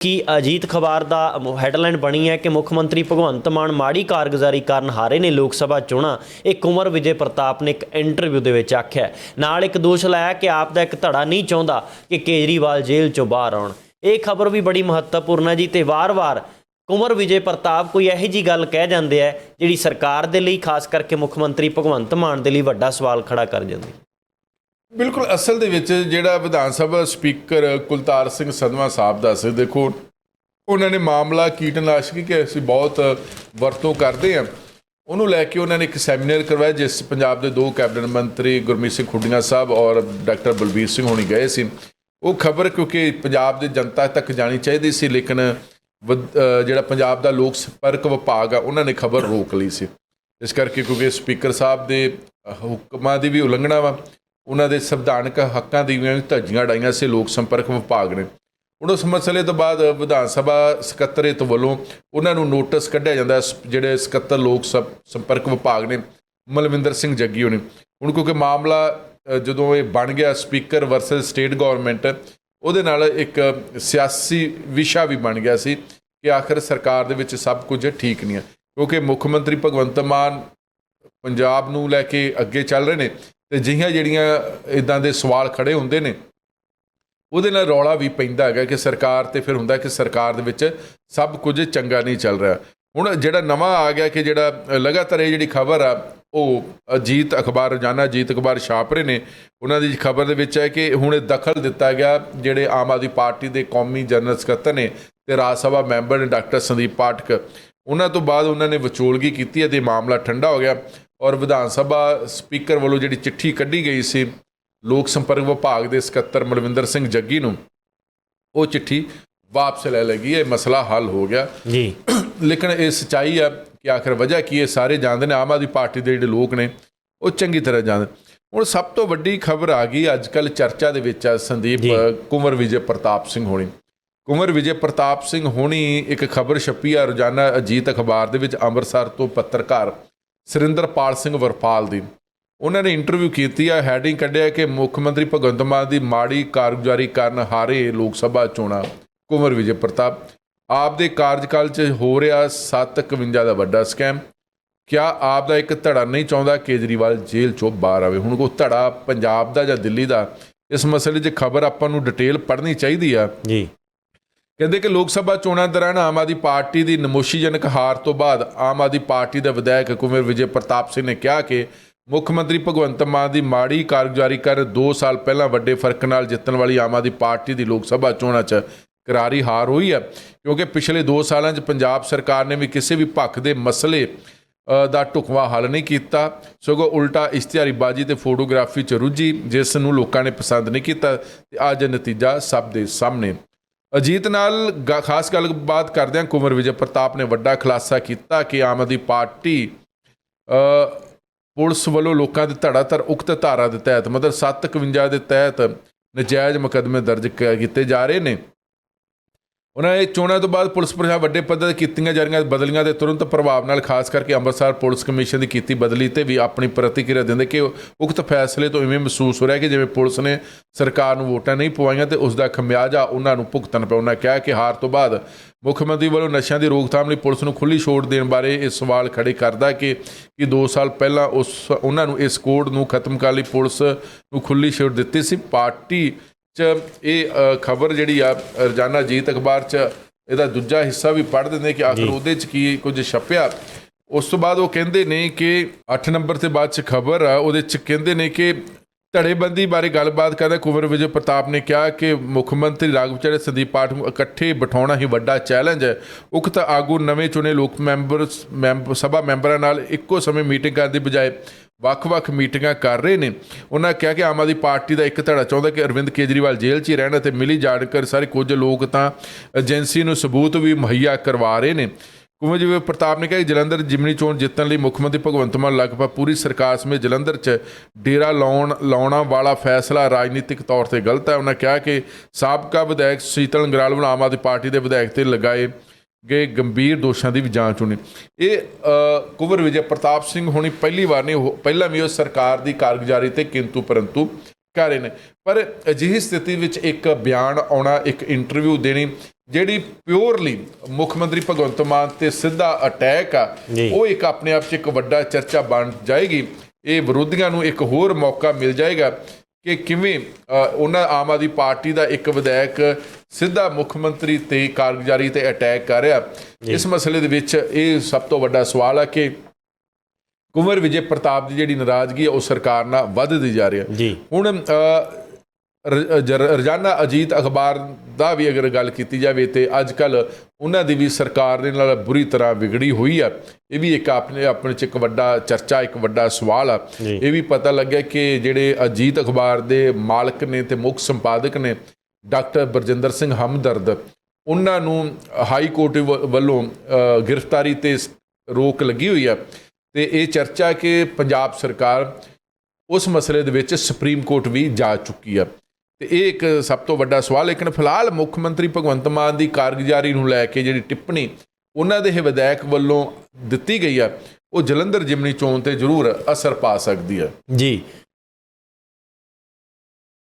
ਕਿ ਅਜੀਤ ਖਬਰ ਦਾ ਹੈਡਲਾਈਨ ਬਣੀ ਹੈ ਕਿ ਮੁੱਖ ਮੰਤਰੀ ਭਗਵੰਤ ਮਾਨ ਮਾੜੀ ਕਾਰਗੁਜ਼ਾਰੀ ਕਾਰਨ ਹਾਰੇ ਨੇ ਲੋਕ ਸਭਾ ਚੋਣਾਂ। ਇਹ ਕੁਮਰ ਵਿਜੇ ਪ੍ਰਤਾਪ ਨੇ ਇੱਕ ਇੰਟਰਵਿਊ ਦੇ ਵਿੱਚ ਆਖਿਆ ਨਾਲ ਇੱਕ ਦੋਸ਼ ਲਾਇਆ ਕਿ ਆਪ ਦਾ ਇੱਕ ਧੜਾ ਨਹੀਂ ਚਾਹੁੰਦਾ ਕਿ ਕੇਜਰੀਵਾਲ ਜੇਲ੍ਹ ਚੋਂ ਬਾਹਰ ਆਉਣ। ਇਹ ਖਬਰ ਵੀ ਬੜੀ ਮਹੱਤਵਪੂਰਨ ਹੈ ਜੀ ਤੇ ਵਾਰ-ਵਾਰ ਕੁਮਰ ਵਿਜੇ ਪ੍ਰਤਾਪ ਕੋਈ ਇਹੋ ਜੀ ਗੱਲ ਕਹਿ ਜਾਂਦੇ ਆ ਜਿਹੜੀ ਸਰਕਾਰ ਦੇ ਲਈ, ਖਾਸ ਕਰਕੇ ਮੁੱਖ ਮੰਤਰੀ ਭਗਵੰਤ ਮਾਨ ਦੇ ਲਈ ਵੱਡਾ ਸਵਾਲ ਖੜਾ ਕਰ ਜਾਂਦੀ। ਬਿਲਕੁਲ ਅਸਲ ਦੇ ਵਿੱਚ ਜਿਹੜਾ ਵਿਧਾਨ ਸਭਾ ਸਪੀਕਰ ਕੁਲਤਾਰ ਸਿੰਘ ਸੰਧਵਾ ਸਾਹਿਬ ਦਾ ਸੀ, ਦੇਖੋ, ਉਹਨਾਂ ਨੇ ਮਾਮਲਾ ਕੀਟਨਾਸ਼ਕੀ ਕਿ ਅਸੀਂ ਬਹੁਤ ਵਰਤੋਂ ਕਰਦੇ ਹਾਂ ਉਹਨੂੰ ਲੈ ਕੇ ਉਹਨਾਂ ਨੇ ਇੱਕ ਸੈਮੀਨਾਰ ਕਰਵਾਇਆ, ਜਿਸ ਪੰਜਾਬ ਦੇ ਦੋ ਕੈਬਨਿਟ ਮੰਤਰੀ ਗੁਰਮੀਤ ਸਿੰਘ ਖੁੱਡੀਆਂ ਸਾਹਿਬ ਔਰ ਡਾਕਟਰ ਬਲਬੀਰ ਸਿੰਘ ਹੋਣੀ ਗਏ ਸੀ। ਉਹ ਖਬਰ ਕਿਉਂਕਿ ਪੰਜਾਬ ਦੇ ਜਨਤਾ ਤੱਕ ਜਾਣੀ ਚਾਹੀਦੀ ਸੀ, ਲੇਕਿਨ ਵਧ- ਜਿਹੜਾ ਪੰਜਾਬ ਦਾ ਲੋਕ ਸੰਪਰਕ ਵਿਭਾਗ ਆ, ਉਹਨਾਂ ਨੇ ਖਬਰ ਰੋਕ ਲਈ ਸੀ। ਇਸ ਕਰਕੇ ਕਿਉਂਕਿ ਸਪੀਕਰ ਸਾਹਿਬ ਦੇ ਹੁਕਮਾਂ ਦੀ ਵੀ ਉਲੰਘਣਾ ਵਾ। ਉਹਨਾਂ ਦੇ ਸੰਵਿਧਾਨਕ ਹੱਕਾਂ ਦੀ ਵੀ ਧੱਜੀਆਂ ਡਾਈਆਂ ਸੀ, ਲੋਕ ਸੰਪਰਕ ਵਿਭਾਗ ਨੇ। ਹੁਣ ਉਸ ਮਸਲੇ ਤੋਂ ਬਾਅਦ ਵਿਧਾਨ ਸਭਾ ਸਕੱਤਰੇਤ ਵੱਲੋਂ ਉਹਨਾਂ ਨੂੰ ਨੋਟਿਸ ਕੱਢਿਆ ਜਾਂਦਾ ਸ- ਜਿਹੜੇ ਸਕੱਤਰ ਲੋਕ ਸੰ- ਸੰਪਰਕ ਵਿਭਾਗ ਨੇ, ਮਲਵਿੰਦਰ ਸਿੰਘ ਜੱਗੀ ਹੋਣੀ ਹੁਣ ਕਿਉਂਕਿ ਮਾਮਲਾ ਜਦੋਂ ਇਹ ਬਣ ਗਿਆ, ਸਪੀਕਰ ਵਰਸਸ ਸਟੇਟ ਗਵਰਨਮੈਂਟ, ਉਹਦੇ ਨਾਲ ਇੱਕ ਸਿਆਸੀ ਵਿਸ਼ਾ ਵੀ ਬਣ ਗਿਆ ਸੀ ਕਿ ਆਖਰ ਸਰਕਾਰ ਦੇ ਵਿੱਚ ਸਭ ਕੁਝ ਠੀਕ ਨਹੀਂ ਹੈ। ਕਿਉਂਕਿ ਮੁੱਖ ਮੰਤਰੀ ਭਗਵੰਤ ਮਾਨ ਪੰਜਾਬ ਨੂੰ ਲੈ ਕੇ ਅੱਗੇ ਚੱਲ ਰਹੇ ਨੇ ਤੇ ਜਿਹੀਆਂ ਜਿਹੜੀਆਂ ਇਦਾਂ ਦੇ ਸਵਾਲ ਖੜੇ ਹੁੰਦੇ ਨੇ, ਉਹਦੇ ਨਾਲ ਰੌਲਾ ਵੀ ਪੈਂਦਾ ਹੈਗਾ ਕਿ ਸਰਕਾਰ ਤੇ ਫਿਰ ਹੁੰਦਾ ਕਿ ਸਰਕਾਰ ਦੇ ਵਿੱਚ ਸਭ ਕੁਝ ਚੰਗਾ ਨਹੀਂ ਚੱਲ ਰਿਹਾ। ਹੁਣ ਜਿਹੜਾ ਨਵਾਂ ਆ ਗਿਆ ਕਿ ਜਿਹੜਾ ਲਗਾਤਾਰ ਇਹ ਜਿਹੜੀ ਖਬਰ ਆ, ਉਹ ਅਜੀਤ ਅਖਬਾਰ, ਰੋਜ਼ਾਨਾ ਅਜੀਤ ਅਖਬਾਰ ਛਾਪ ਰਹੇ ਨੇ, ਉਹਨਾਂ ਦੀ ਖਬਰ ਦੇ ਵਿੱਚ ਹੈ ਕਿ ਹੁਣ ਇਹ ਦਖਲ ਦਿੱਤਾ ਗਿਆ ਜਿਹੜੇ ਆਮ ਆਦਮੀ ਪਾਰਟੀ ਦੇ ਕੌਮੀ ਜਨਰਲ ਸਕੱਤਰ ਨੇ ਤੇ ਰਾਜ ਸਭਾ ਮੈਂਬਰ ਨੇ ਡਾਕਟਰ ਸੰਦੀਪ ਪਾਠਕ। ਉਹਨਾਂ ਤੋਂ ਬਾਅਦ ਉਹਨਾਂ ਨੇ ਵਿਚੋਲਗੀ ਕੀਤੀ ਅਤੇ ਮਾਮਲਾ ਠੰਡਾ ਹੋ ਗਿਆ। ਔਰ ਵਿਧਾਨ ਸਭਾ ਸਪੀਕਰ ਵੱਲੋਂ ਜਿਹੜੀ ਚਿੱਠੀ ਕੱਢੀ ਗਈ ਸੀ ਲੋਕ ਸੰਪਰਕ ਵਿਭਾਗ ਦੇ ਸਕੱਤਰ ਮਲਵਿੰਦਰ ਸਿੰਘ ਜੱਗੀ ਨੂੰ ਉਹ ਚਿੱਠੀ ਵਾਪਸ ਲੈ ਲਈ ਇਹ ਮਸਲਾ ਹੱਲ ਹੋ ਗਿਆ। ਜੀ। ਲੇਕਿਨ ਇਹ ਸਚਾਈ ਆ ਕਿ ਆਖਰ ਵਜ੍ਹਾ ਕੀ ਹੈ? ਸਾਰੇ ਜਾਣਦੇ ਨੇ ਆਮ ਆਦਮੀ ਪਾਰਟੀ ਦੇ ਜਿਹੜੇ ਲੋਕ ਨੇ ਉਹ ਚੰਗੀ ਤਰ੍ਹਾਂ ਜਾਣਦੇ ਹੁਣ ਸਭ ਤੋਂ ਵੱਡੀ ਖਬਰ ਆ ਗਈ ਅੱਜ ਕੱਲ ਚਰਚਾ ਦੇ ਵਿੱਚ ਆ ਸੰਦੀਪ ਜੀ। ਕੁੰਵਰ ਵਿਜੇ ਪ੍ਰਤਾਪ ਸਿੰਘ ਹੋਣੀ। ਕੁੰਵਰ ਵਿਜੇ ਪ੍ਰਤਾਪ ਸਿੰਘ ਹੋਣੀ ਇੱਕ ਖਬਰ ਛਪੀ ਆ ਰੋਜ਼ਾਨਾ ਅਜੀਤ ਅਖਬਾਰ ਦੇ ਵਿੱਚ ਅੰਮ੍ਰਿਤਸਰ ਤੋਂ ਪੱਤਰਕਾਰ ਸੁਰਿੰਦਰਪਾਲ ਸਿੰਘ ਵਰਪਾਲ ਦੀ। ਉਹਨਾਂ ਨੇ ਇੰਟਰਵਿਊ ਕੀਤੀ, ਆ ਹੈਡਿੰਗ ਕੱਢਿਆ ਕਿ ਮੁੱਖ ਮੰਤਰੀ ਭਗਵੰਤ ਮਾਨ ਦੀ ਮਾੜੀ ਕਾਰਗੁਜ਼ਾਰੀ ਕਾਰਨ ਹਾਰੇ ਲੋਕ ਸਭਾ ਚੋਣਾਂ, ਕੁੰਵਰ ਵਿਜੇ ਪ੍ਰਤਾਪ। ਆਪ ਦੇ ਕਾਰਜਕਾਲ 'ਚ ਹੋ ਰਿਹਾ 751 ਦਾ ਵੱਡਾ ਸਕੈਮ ਕਿਆ ਆਪ ਦਾ ਇੱਕ ਧੜਾ ਨਹੀਂ ਚਾਹੁੰਦਾ ਕੇਜਰੀਵਾਲ ਜੇਲ੍ਹ 'ਚੋਂ ਬਾਹਰ ਆਵੇ? ਹੁਣ ਉਹ ਧੜਾ ਪੰਜਾਬ ਦਾ ਜਾਂ ਦਿੱਲੀ ਦਾ, ਇਸ ਮਸਲੇ 'ਚ ਖਬਰ ਆਪਾਂ ਨੂੰ ਡਿਟੇਲ ਪੜ੍ਹਨੀ ਚਾਹੀਦੀ ਆ। ਜੀ। ਕਹਿੰਦੇ ਕਿ ਲੋਕ ਸਭਾ ਚੋਣਾਂ ਦੌਰਾਨ ਆਮ ਆਦਮੀ ਪਾਰਟੀ ਦੀ ਨਮੋਸ਼ੀਜਨਕ ਹਾਰ ਤੋਂ ਬਾਅਦ ਆਮ ਆਦਮੀ ਪਾਰਟੀ ਦੇ ਵਿਧਾਇਕ ਕੁਮਰ ਵਿਜੇ ਪ੍ਰਤਾਪ ਸਿੰਘ ਨੇ ਕਿਹਾ ਕਿ ਮੁੱਖ ਮੰਤਰੀ ਭਗਵੰਤ ਮਾਨ ਦੀ ਮਾੜੀ ਕਾਰਗੁਜ਼ਾਰੀ ਕਰ 2 ਸਾਲ ਪਹਿਲਾਂ ਵੱਡੇ ਫ਼ਰਕ ਨਾਲ ਜਿੱਤਣ ਵਾਲੀ ਆਮ ਆਦਮੀ ਪਾਰਟੀ ਦੀ ਲੋਕ ਸਭਾ ਚੋਣਾਂ 'ਚ ਕਰਾਰੀ ਹਾਰ ਹੋਈ ਹੈ। ਕਿਉਂਕਿ ਪਿਛਲੇ 2 ਸਾਲਾਂ 'ਚ ਪੰਜਾਬ ਸਰਕਾਰ ਨੇ ਵੀ ਕਿਸੇ ਵੀ ਪੱਖ ਦੇ ਮਸਲੇ ਦਾ ਢੁਕਵਾਂ ਹੱਲ ਨਹੀਂ ਕੀਤਾ। ਸਗੋਂ ਉਲਟਾ ਇਸ਼ਤਿਹਾਰੀਬਾਜ਼ੀ ਤੇ ਫੋਟੋਗ੍ਰਾਫੀ 'ਚ ਰੁੱਝੀ, ਜਿਸ ਨੂੰ ਲੋਕਾਂ ਨੇ ਪਸੰਦ ਨਹੀਂ ਕੀਤਾ ਤੇ ਅੱਜ ਨਤੀਜਾ ਸਭ ਦੇ ਸਾਹਮਣੇ। ਅਜੀਤ ਨਾਲ ਗ- ਖਾਸ ਗੱਲਬਾਤ ਕਰਦਿਆਂ ਕੁਮਰ ਵਿਜੇ ਪ੍ਰਤਾਪ ਨੇ ਵੱਡਾ ਖੁਲਾਸਾ ਕੀਤਾ ਕਿ ਆਮ ਆਦਮੀ ਪਾਰਟੀ ਪੁਲਿਸ ਵੱਲੋਂ ਲੋਕਾਂ ਦੇ ਧੜਾਧੜ ਉਕਤ ਧਾਰਾ ਦੇ ਤਹਿਤ, ਮਤਲਬ 751 ਦੇ ਤਹਿਤ ਨਜਾਇਜ਼ ਮੁਕੱਦਮੇ ਦਰਜ ਕ- ਕੀਤੇ ਜਾ ਰਹੇ ਨੇ। ਉਹਨਾਂ ਇਹ ਚੋਣਾਂ ਤੋਂ ਬਾਅਦ ਪੁਲਿਸ ਪ੍ਰਸ਼ਾਸਨ ਵੱਡੇ ਪੱਧਰ ਤੇ ਕੀਤੀਆਂ ਜਾ ਰਹੀਆਂ ਬਦਲੀਆਂ ਦੇ ਤੁਰੰਤ ਪ੍ਰਭਾਵ ਨਾਲ, ਖਾਸ ਕਰਕੇ ਅੰਮ੍ਰਿਤਸਰ ਪੁਲਿਸ ਕਮਿਸ਼ਨ ਦੀ ਕੀਤੀ ਬਦਲੀ ਤੇ ਵੀ ਆਪਣੀ ਪ੍ਰਤੀਕਿਰਿਆ ਦਿੰਦੇ ਕਿ ਉਕਤ ਫੈਸਲੇ ਤੋਂ ਇਵੇਂ ਮਹਿਸੂਸ ਹੋ ਰਿਹਾ ਕਿ ਜਿਵੇਂ ਪੁਲਿਸ ਨੇ ਸਰਕਾਰ ਨੂੰ ਵੋਟਾਂ ਨਹੀਂ ਪਵਾਈਆਂ ਤੇ ਉਸ ਦਾ ਖਮਿਆਜਾ ਉਹਨਾਂ ਨੂੰ ਭੁਗਤਣ ਪਿਆ। ਉਹਨਾਂ ਕਿਹਾ ਕਿ ਹਾਰ ਤੋਂ ਬਾਅਦ ਮੁੱਖ ਮੰਤਰੀ ਵੱਲੋਂ ਨਸ਼ਿਆਂ ਦੀ ਰੋਕਥਾਮ ਲਈ ਪੁਲਿਸ ਨੂੰ ਖੁੱਲੀ ਛੋਟ ਦੇਣ ਬਾਰੇ ਇਹ ਸਵਾਲ ਖੜੇ ਕਰਦਾ ਕਿ ਕਿ 2 ਸਾਲ ਪਹਿਲਾਂ ਉਸ, ਉਹਨਾਂ ਨੂੰ ਇਸ ਕੋਡ ਨੂੰ ਖਤਮ ਕਰਨ ਲਈ ਪੁਲਿਸ ਨੂੰ ਖੁੱਲੀ ਛੋਟ ਦਿੱਤੀ ਸੀ? ਪਾਰਟੀ 'ਚ ਇਹ ਖਬਰ ਜਿਹੜੀ ਆ ਰੋਜ਼ਾਨਾ ਜੀਤ ਅਖਬਾਰ 'ਚ ਇਹਦਾ ਦੂਜਾ ਹਿੱਸਾ ਵੀ ਪੜ੍ਹ ਦਿੰਦੇ ਕਿ ਆਖਰ ਉਹਦੇ 'ਚ ਕੀ ਕੁਝ ਛਪਿਆ। ਉਸ ਤੋਂ ਬਾਅਦ ਉਹ ਕਹਿੰਦੇ ਨੇ ਕਿ 8 ਨੰਬਰ ਤੇ ਬਾਅਦ 'ਚ ਖਬਰ ਆ ਉਹਦੇ 'ਚ ਕਹਿੰਦੇ ਨੇ ਕਿ ਧੜੇਬੰਦੀ ਬਾਰੇ ਗੱਲਬਾਤ ਕਰਦਾ ਕੁੰਵਰ ਵਿਜੇ ਪ੍ਰਤਾਪ ਨੇ ਕਿਹਾ ਕਿ ਮੁੱਖ ਮੰਤਰੀ ਰਾਘਵ ਚਾਰੇ ਸੰਦੀਪ ਪਾਠ ਨੂੰ ਇਕੱਠੇ ਬਿਠਾਉਣਾ ਹੀ ਵੱਡਾ ਚੈਲੰਜ ਹੈ। ਉਕਤ ਆਗੂ ਨਵੇਂ ਚੁਣੇ ਲੋਕ ਮੈਂਬਰ ਮੈਂਬ- ਸਭਾ ਮੈਂਬਰਾਂ ਨਾਲ ਇੱਕੋ ਸਮੇਂ ਮੀਟਿੰਗ ਕਰਨ ਦੀ ਬਜਾਏ ਵੱਖ-ਵੱਖ ਮੀਟਿੰਗਾਂ ਕਰ ਰਹੇ ਨੇ। ਉਹਨਾਂ ਕਿਹਾ ਕਿ ਆਮ ਆਦਮੀ ਪਾਰਟੀ ਦਾ ਇੱਕ ਧੜਾ ਚਾਹੁੰਦਾ ਕਿ ਅਰਵਿੰਦ ਕੇਜਰੀਵਾਲ ਜੇਲ੍ਹ 'ਚ ਹੀ ਰਹਿਣ ਅਤੇ ਮਿਲੀ ਜਾਣਕਾਰੀ ਸਾਰੇ ਕੁਝ ਲੋਕ ਤਾਂ ਏਜੰਸੀ ਨੂੰ ਸਬੂਤ ਵੀ ਮੁਹੱਈਆ ਕਰਵਾ ਰਹੇ ਨੇ। ਕੁੰਵਰ ਪ੍ਰਤਾਪ ਨੇ ਕਿਹਾ ਕਿ ਜਲੰਧਰ ਜਿਮਨੀ ਚੋਣ ਜਿੱਤਣ ਲਈ ਮੁੱਖ ਮੰਤਰੀ ਭਗਵੰਤ ਮਾਨ ਲਗਭਗ ਪੂਰੀ ਸਰਕਾਰ ਸਮੇਤ ਜਲੰਧਰ 'ਚ ਡੇਰਾ ਲਾਉਣ, ਲਾਉਣਾ ਵਾਲਾ ਫੈਸਲਾ ਰਾਜਨੀਤਿਕ ਤੌਰ ਤੇ ਗਲਤ ਹੈ। ਉਹਨਾਂ ਕਿਹਾ ਕਿ ਸਾਬਕਾ ਵਿਧਾਇਕ ਸੀਤਲ ਅੰਗਰਾਲ ਵੱਲੋਂ ਆਮ ਆਦਮੀ ਪਾਰਟੀ ਦੇ ਵਿਧਾਇਕ ਤੇ ਲਗਾਏ ਗਏ ਗੰਭੀਰ ਦੋਸ਼ਾਂ ਦੀ ਵੀ ਜਾਂਚ ਹੋਣੀ। ਇਹ ਕੁੰਵਰ ਵਿਜੇ ਪ੍ਰਤਾਪ ਸਿੰਘ ਹੋਣੀ ਪਹਿਲੀ ਵਾਰ ਨਹੀਂ ਪਹਿਲਾਂ ਵੀ ਉਹ ਸਰਕਾਰ ਦੀ ਕਾਰਗੁਜ਼ਾਰੀ ਤੇ ਕਿੰਤੂ ਪਰੰਤੂ ਕਰ ਰਹੇ ਨੇ। ਪਰ ਅਜਿਹੀ ਸਥਿਤੀ ਵਿੱਚ ਇੱਕ ਬਿਆਨ ਆਉਣਾ ਇੱਕ ਇੰਟਰਵਿਊ ਦੇਣੀ ਜਿਹੜੀ ਪਿਓਰਲੀ ਮੁੱਖ ਮੰਤਰੀ ਭਗਵੰਤ ਮਾਨ ਤੇ ਸਿੱਧਾ ਅਟੈਕ ਆ। ਉਹ ਇੱਕ ਆਪਣੇ ਆਪ 'ਚ ਇੱਕ ਵੱਡਾ ਚਰਚਾ ਬਣ ਜਾਏਗੀ। ਇਹ ਵਿਰੋਧੀਆਂ ਨੂੰ ਇੱਕ ਹੋਰ ਮੌਕਾ ਮਿਲ ਜਾਏਗਾ। ਕਿ ਕਿਵੇਂ ਉਹਨਾਂ ਆਮ ਆਦਮੀ ਪਾਰਟੀ ਦਾ ਇੱਕ ਵਿਧਾਇਕ ਸਿੱਧਾ ਮੁੱਖ ਮੰਤਰੀ ਤੇ ਕਾਰਗੁਜ਼ਾਰੀ ਤੇ ਅਟੈਕ ਕਰ ਰਿਹਾ। ਇਸ ਮਸਲੇ ਦੇ ਵਿੱਚ ਇਹ ਸਭ ਤੋਂ ਵੱਡਾ ਸਵਾਲ ਹੈ ਕਿ ਕੁੰਵਰ ਵਿਜੇ ਪ੍ਰਤਾਪ ਦੀ ਜਿਹੜੀ ਨਾਰਾਜ਼ਗੀ ਹੈ ਉਹ ਸਰਕਾਰ ਨਾਲ ਵੱਧਦੀ ਜਾ ਰਹੀ ਹੈ ਹੁਣ ਰੋਜ਼ਾਨਾ ਅਜੀਤ ਅਖਬਾਰ ਦਾ ਵੀ ਅਗਰ ਗੱਲ ਕੀਤੀ ਜਾਵੇ ਤੇ ਅੱਜ ਕੱਲ ਉਹਨਾਂ ਦੀ ਵੀ ਸਰਕਾਰ ਦੇ ਨਾਲ ਬੁਰੀ ਤਰ੍ਹਾਂ ਵਿਗੜੀ ਹੋਈ ਆ। ਇਹ ਵੀ ਇੱਕ ਆਪਣੇ ਆਪਣੇ ਚ ਇੱਕ ਵੱਡਾ ਚਰਚਾ ਇੱਕ ਵੱਡਾ ਸਵਾਲ ਆ। ਇਹ ਵੀ ਪਤਾ ਲੱਗਿਆ ਕਿ ਜਿਹੜੇ ਅਜੀਤ ਅਖਬਾਰ ਦੇ ਮਾਲਕ ਨੇ ਤੇ ਮੁੱਖ ਸੰਪਾਦਕ ਨੇ ਡਾਕਟਰ ਬਰਜਿੰਦਰ ਸਿੰਘ ਹਮਦਰਦ ਉਹਨਾਂ ਨੂੰ ਹਾਈ ਕੋਰਟ ਵੱਲੋਂ ਗ੍ਰਿਫਤਾਰੀ ਤੇ ਰੋਕ ਲੱਗੀ ਹੋਈ ਆ। ਤੇ ਇਹ ਚਰਚਾ ਕਿ ਪੰਜਾਬ ਸਰਕਾਰ ਉਸ ਮਸਲੇ ਦੇ ਵਿੱਚ ਸੁਪਰੀਮ ਕੋਰਟ ਵੀ ਜਾ ਚੁੱਕੀ ਆ। ਤੇ ਇਹ ਇੱਕ ਸਭ ਤੋਂ ਵੱਡਾ ਸਵਾਲ, ਲੇਕਿਨ ਫਿਲਹਾਲ ਮੁੱਖ ਮੰਤਰੀ ਭਗਵੰਤ ਮਾਨ ਦੀ ਕਾਰਗੁਜ਼ਾਰੀ ਨੂੰ ਲੈ ਕੇ ਜਿਹੜੀ ਟਿੱਪਣੀ ਉਹਨਾਂ ਦੇ ਇਹ ਵਿਧਾਇਕ ਵੱਲੋਂ ਦਿੱਤੀ ਗਈ ਆ, ਉਹ ਜਲੰਧਰ ਜਿਮਨੀ ਚੋਣ ਤੇ ਜ਼ਰੂਰ ਅਸਰ ਪਾ ਸਕਦੀ ਹੈ ਜੀ